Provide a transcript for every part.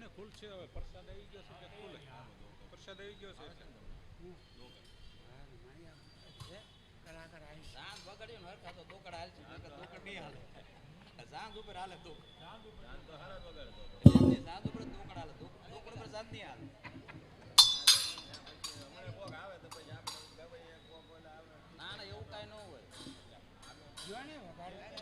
નહીં ફૂલ છે હવે. પ્રસાદ આવી ગયો છે કે ફૂલ પ્રસાદ આવી ગયો છે. સાંજ ને હરખા તો દોકડ હાલ છે દોકડ નહીં હાલે. સાંજ ઉપર હાલે તો. સાંજ ઉપર દોકડ હાલે. દોકડ ઉપર સાંજ નહીં હાલે. ના ના એવું કાંઈ ન હોય. જો ને વગાડો.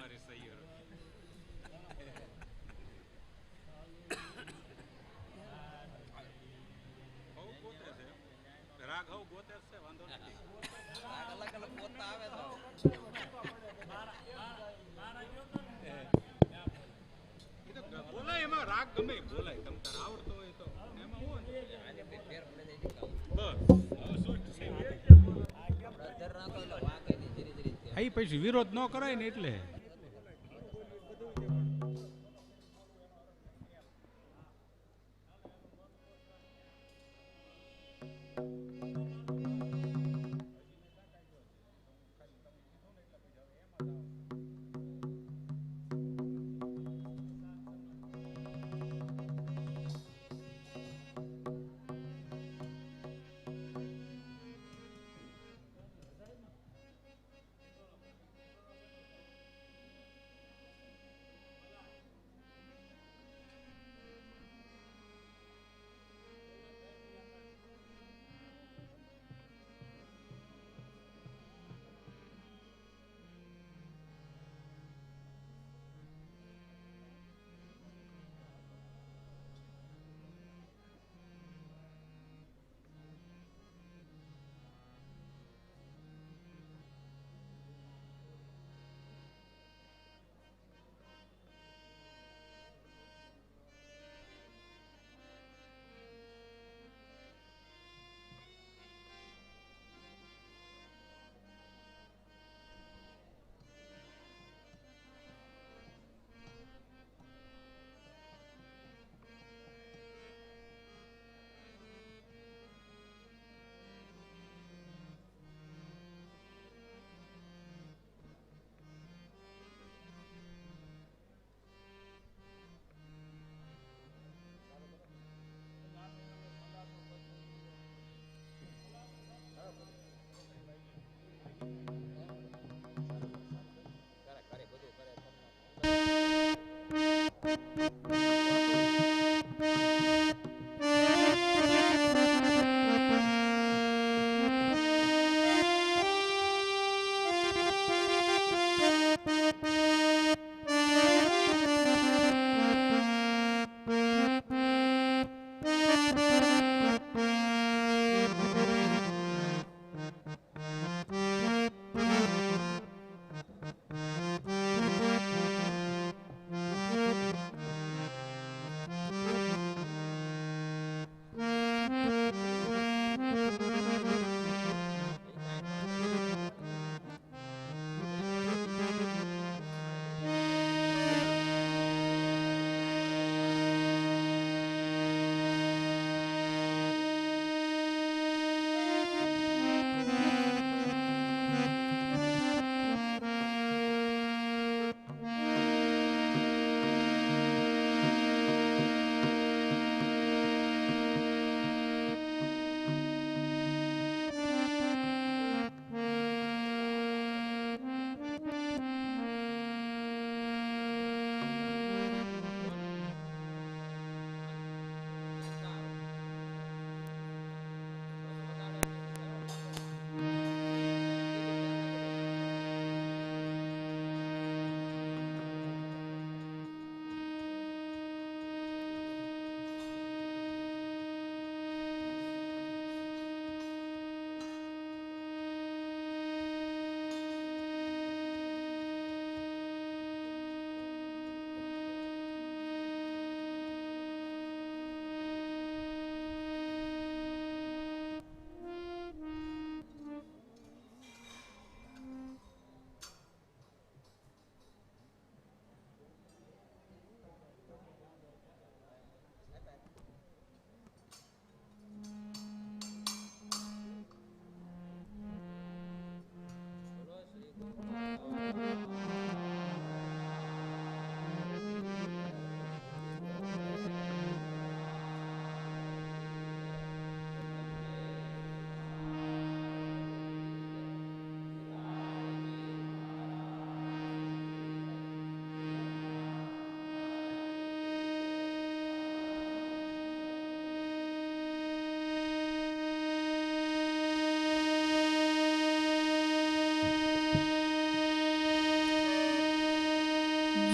મારે સૈયરો આવડતો હોય તો એમાં હું આજે પછી વિરોધ ન કરાય ને એટલે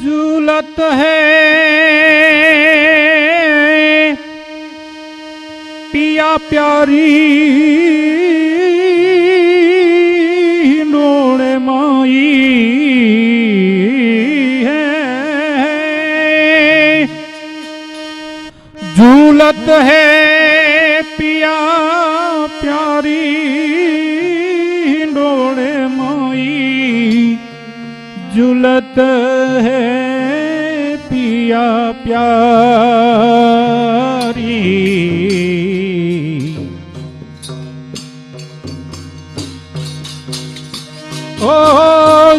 झूलत है। पिया प्यारी नोड़ माई झूलत है पिया प्यारी डोड़े माई। झूलत है पिया प्यारी। ओ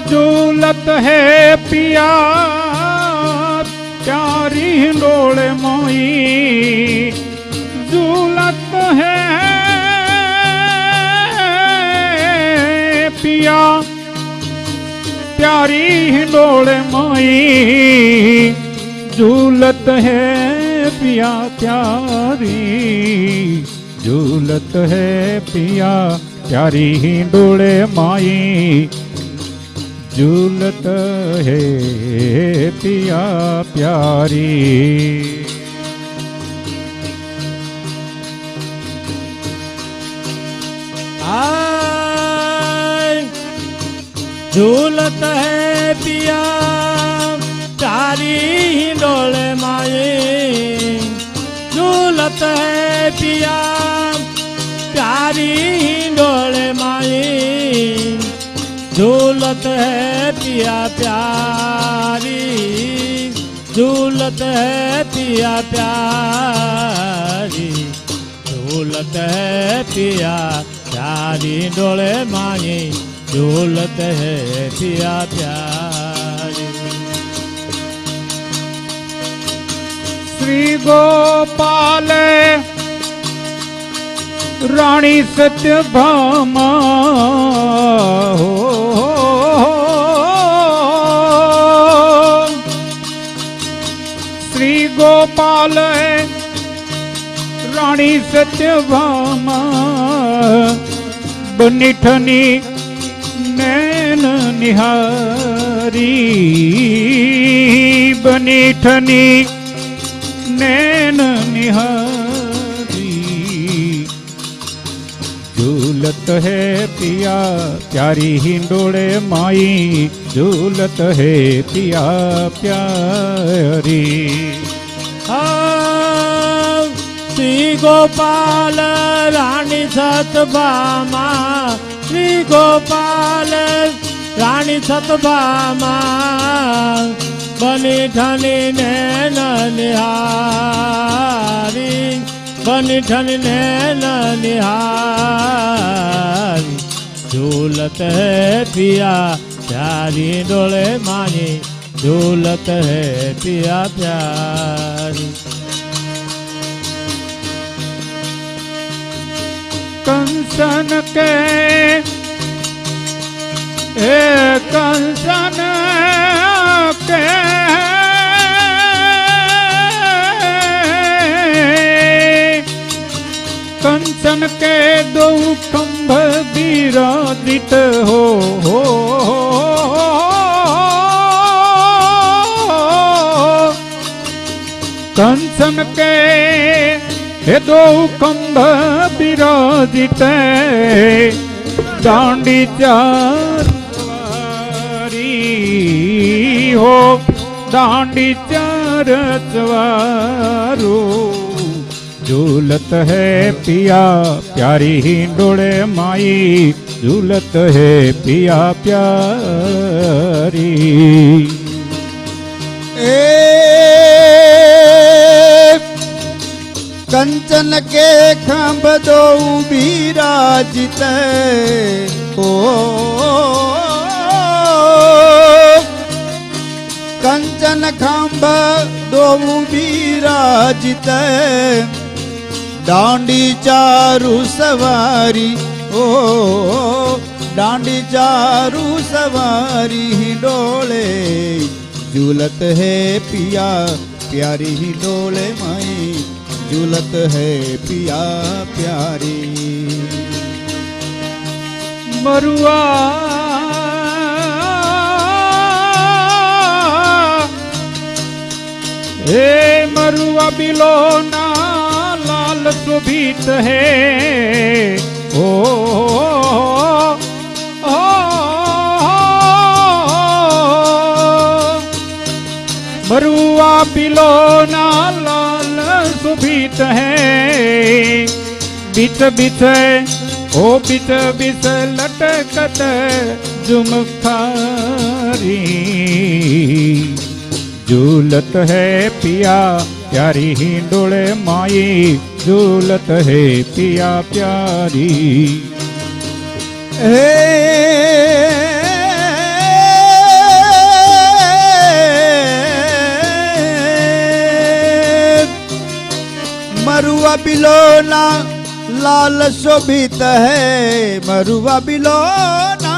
झूलत है पिया प्यारी डोले मोई। झूलत है पिया प्यारी डोले मोई। झूलत है पिया प्यारी। झूलत है पिया प्यारी ही डोले माई। झूलत है पिया प्यारी। आय झूलत है पिया प्यारी हिंडोले माए झूलत है पिया प्यारी हिंडोले माए झूलत है पिया प्यारी झूलत है पिया प्यारी झूलत है पिया प्यारी डोले माए દોલત હે પિયા પ્યારી શ્રી ગોપાલ રાણી સત્યભામા હો શ્રી ગોપાલ રાણી સત્યભામા બનિઠની નિહારી બનીઠની નૈન નિહારી ઝૂલત હે પિયા પ્યારી હિંડોળે માઈ ઝૂલત હે પિયા પ્યારી હા શ્રી ગોપાલ રાણી સતભામા શ્રી ગોપાલ રાણી સતભામાં બની ઠની ને નનિહારી, બની ઠની ને નનિહારી. ઝૂલત હે પિયા પ્યારી ડોળે માની ઝૂલત હે પિયા પ્યારી. કંસન કે के कंसन के कंसन के दो खंभ विराजित हो हो, हो। कंसन के हे दो खंभ विराजित दांडी चार हो दांडी चार सवारो। झूलत है पिया प्यारी ही हिंडोड़े माई। झूलत है पिया प्यारी। ए, कंचन के खंभ दो विराजित ओ कंचन खंभ दो विराजित डांडी चारु सवारी, ओ, डांडी चारु सवारी ही डोले। झूलत है पिया, प्यारी ही डोले माई। झूलत है पिया, प्यारी। मरुआ હે મરુ અબિલો ના લાલ શોભિત હે. ઓ મરુઆ બિલો ના લાલ શોભિત હે. બીત બીત ઓ બીત બીત લટકત ઝુમખારી. झूलत है पिया, प्यारी हिंडोले माई। झूलत है पिया, प्यारी। हे मरुआ बिलोना, लाल शोभित है। मरुआ बिलोना,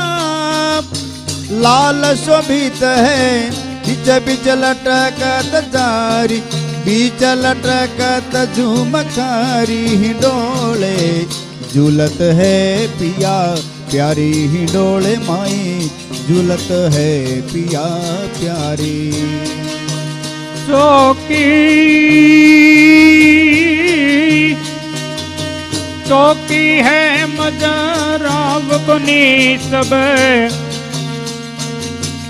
लाल शोभित है। बीच बीच लटकत जारी, बीच लटकत झुमखारी डोले। झूलत है पिया, प्यारी डोले माई। झूलत है पिया, प्यारी। चौकी चौकी है मजराव बनी सब।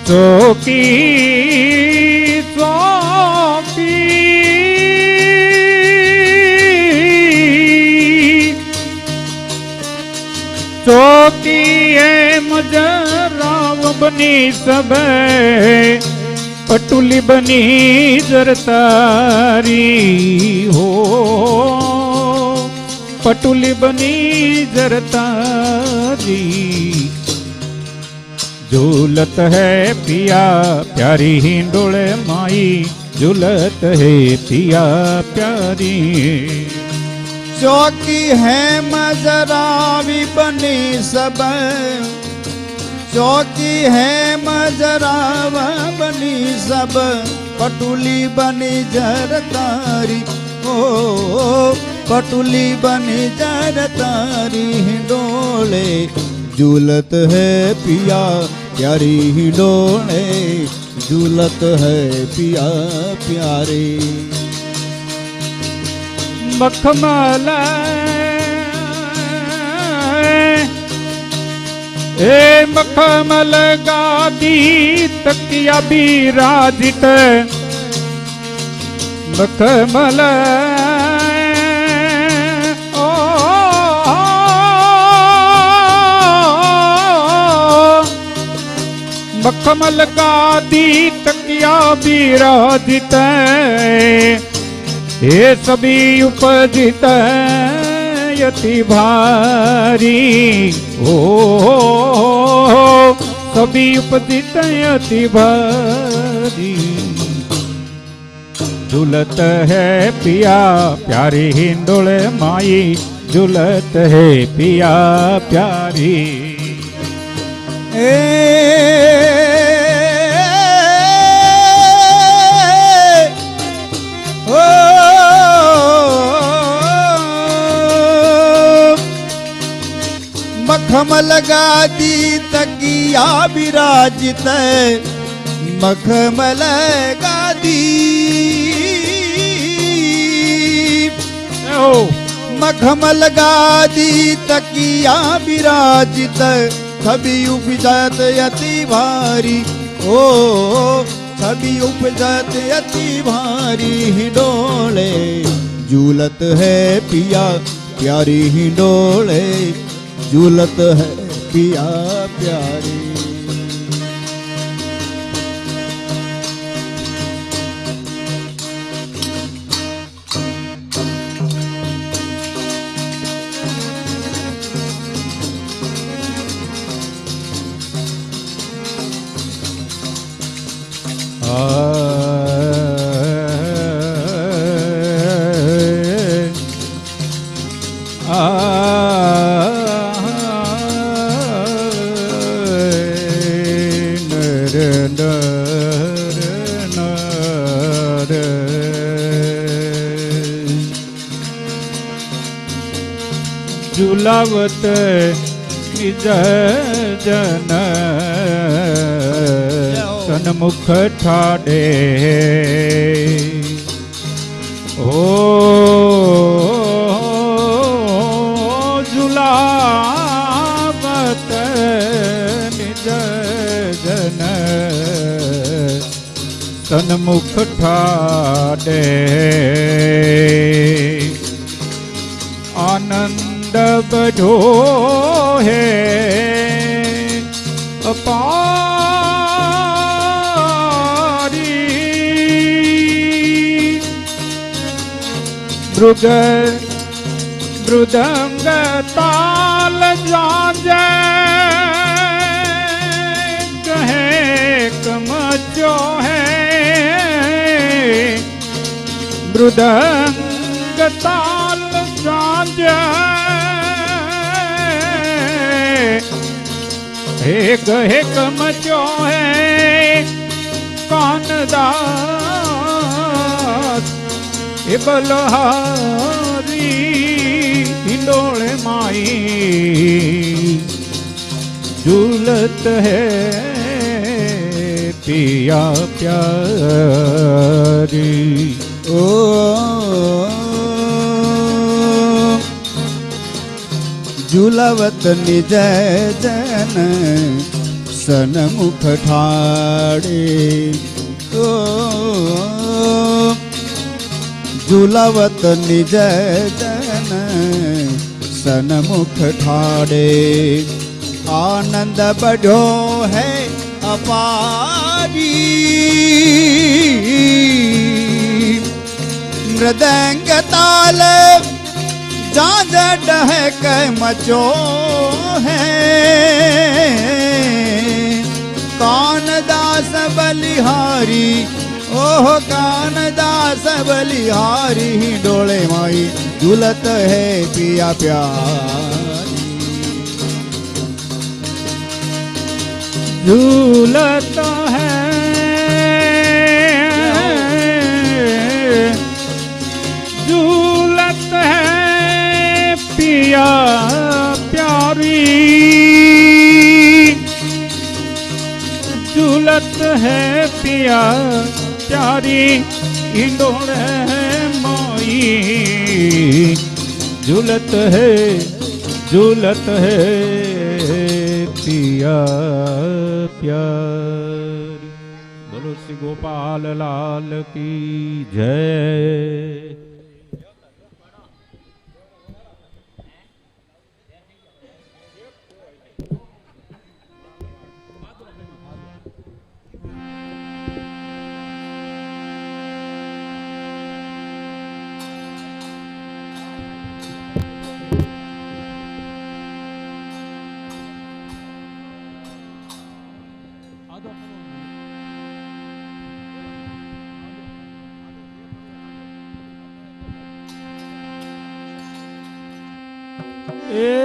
चौकी चौकी चौकी है मजराव बनी सब पटुली बनी जरतारी हो। पटुली बनी जरतारी झूलत है पिया, प्यारी हिंडोले माई। झूलत है पिया, प्यारी। चौकी है मजरावी बनी सब। चौकी है मजराव बनी सब। पटुली बनी जरतारी, ओ, पटुली बनी जरतारी डोले। झूलत है पिया प्यारी डोले झूलत है पिया प्यारी मखमल ए मखमल गादी तकिया विराजित मखमल मखमल गादी तकिया विराजित ये सभी उपजित यति भारी। ओ, सभी उपजित यति भारी। झूलत है पिया, प्यारी हिंडोले माई, झूलत है पिया, प्यारी। ए ओ मखमल गादी तकिया विराजित मखमल गादी ओ। मखमल गादी तकिया विराजित छवि उपजत अति भारी। ओ, छवि उपजत अति भारी हिडोले झूलत है पिया, प्यारी हिडोले झूलत है पिया, प्यारी। ઝુલાવત જય જન સન્મુખ ઠાડે ઓ ઝુલાવત જય જન સન્મુખ ઠાડે આનંદ मंडप है वृदंग मृग मृदंग ताल जा कहे जो है। मृदंग ताल जा હેક હેક મચ્યો હે કાનદાસ એકલ હારી હિંડોળે માઈ ઝૂલત હે પિયા પ્યારી ઓ ઝુલવત નિજય જન સનમુખ ઠાડે ઓ ઝુલવત નિજય જન સનમુખ ઠાડે આનંદ બઢો હૈ અપારી મૃદંગ તાલ जाज डहक मचो है। कान दास बलिहारी, ओह, कान दास बलिहारी, डोले माई झूलत है पिया प्यारी। झूलत है पिया प्यारी। झूलत है पिया प्यारी। इंडोल है मोई। झूलत है झूलत है पिया प्यारी। बोलो श्री गोपाल लाल की जय। Yeah.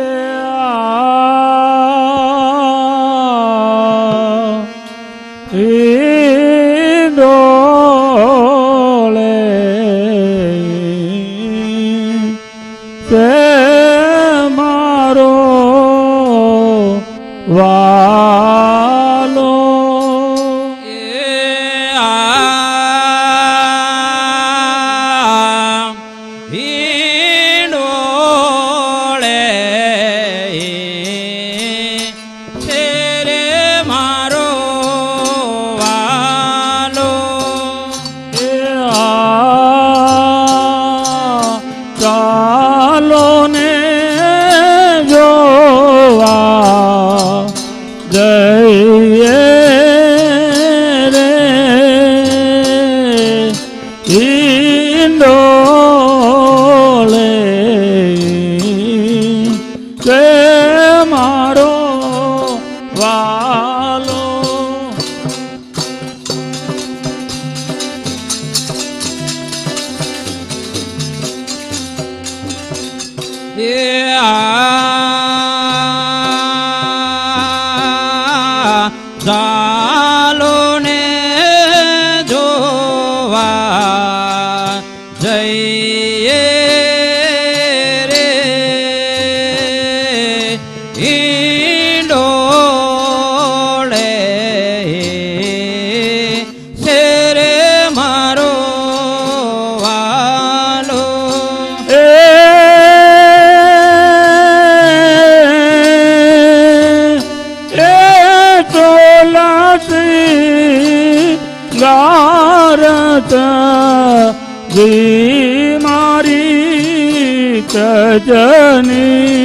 માતા જી મારી કજની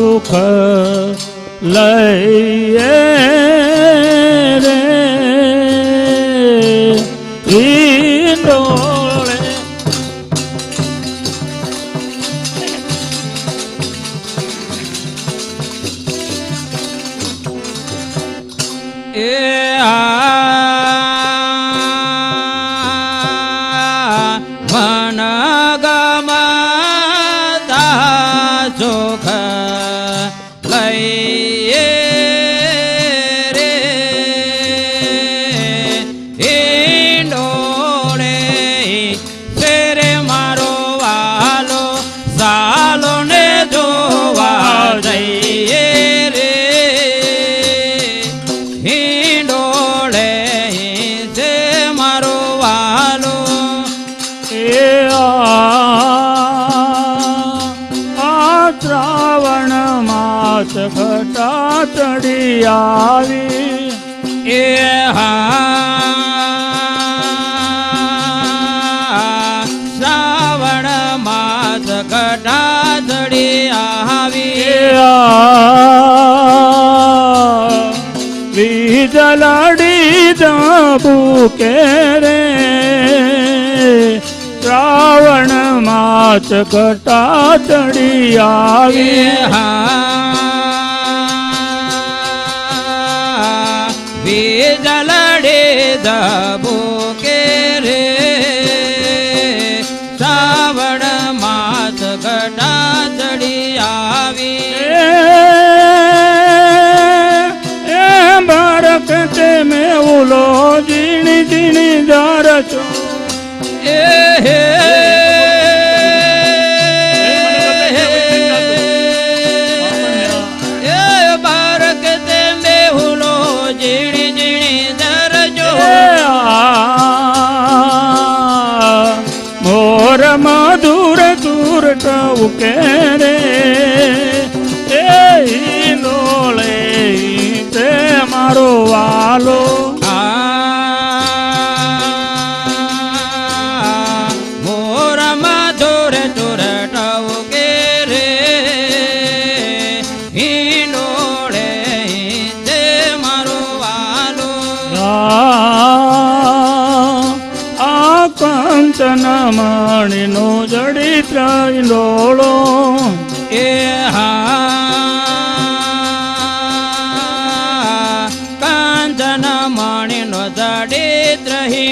就怕累。આવી એ હા. શ્રાવણ માસ ઘટાધડી આવી. વીજલડી જાબુ કે રે? શ્રાવણ માસ ઘટાધડી આવી. હા. ಬೇಜಲಡೆದ ಬೋ કહું કે રે એ લોળે તે મારો વાલો.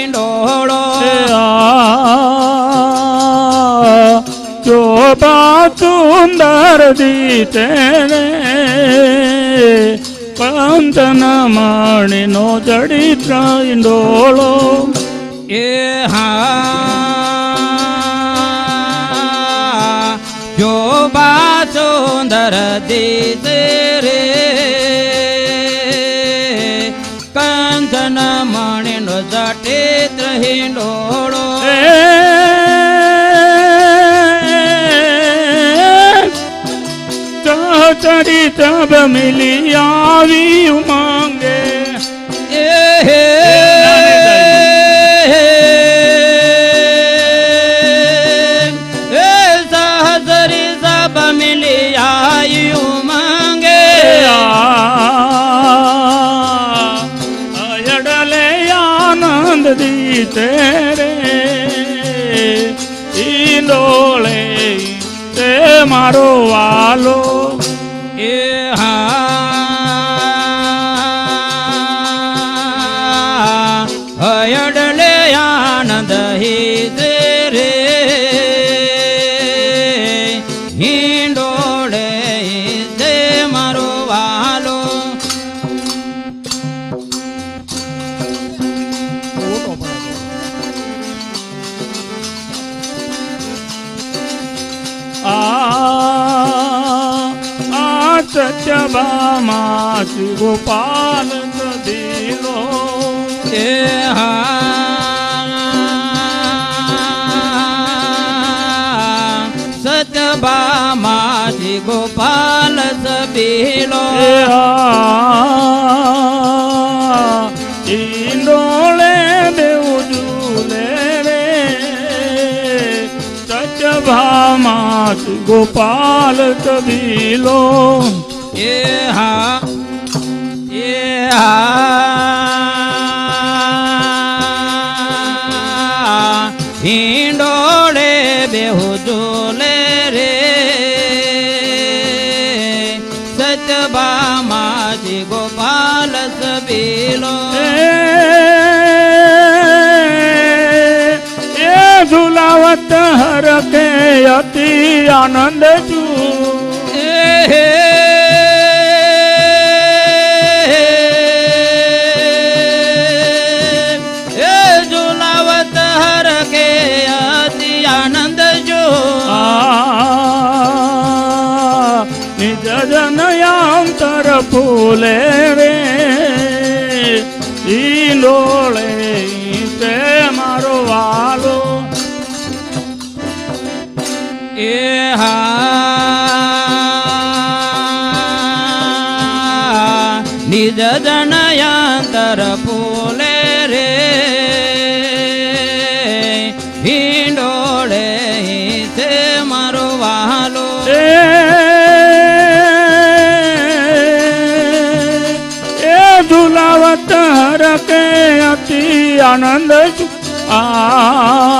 ઢોળો. શોભા સુંદર દીતેને પંતન માણીનો જડી ત્રણ ડોળો. એ હા. શોભા સુંદર દીતે રે મારી તબ મિલી આવી ઉમા ગોપાલ સબીલો ડોળે બેઉજુલે રે. સચભામાં ગોપાલ સબીલો એ હા એ હા અતિ આનંદ છું. હે જનયાંતર ફૂલે રે. આનંદ જ આ